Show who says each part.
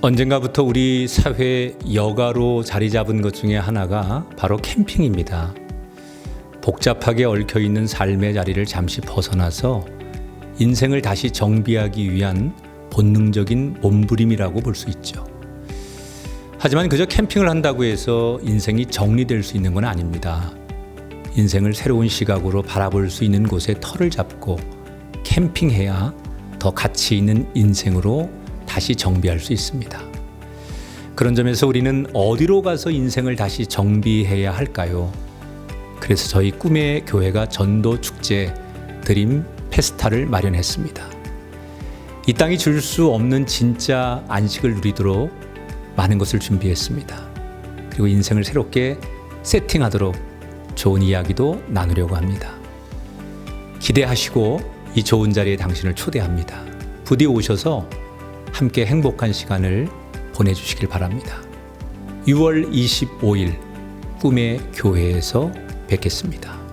Speaker 1: 언젠가부터 우리 사회 여가로 자리 잡은 것 중에 하나가 바로 캠핑입니다. 복잡하게 얽혀 있는 삶의 자리를 잠시 벗어나서 인생을 다시 정비하기 위한 본능적인 몸부림이라고 볼 수 있죠. 하지만 그저 캠핑을 한다고 해서 인생이 정리될 수 있는 건 아닙니다. 인생을 새로운 시각으로 바라볼 수 있는 곳에 터를 잡고 캠핑해야 더 가치 있는 인생으로 다시 정비할 수 있습니다. 그런 점에서 우리는 어디로 가서 인생을 다시 정비해야 할까요? 그래서 저희 꿈의 교회가 전도 축제 드림 페스타를 마련했습니다. 이 땅이 줄 수 없는 진짜 안식을 누리도록 많은 것을 준비했습니다. 그리고 인생을 새롭게 세팅하도록 좋은 이야기도 나누려고 합니다. 기대하시고 이 좋은 자리에 당신을 초대합니다. 부디 오셔서 함께 행복한 시간을 보내주시길 바랍니다. 6월 25일 꿈의 교회에서 뵙겠습니다.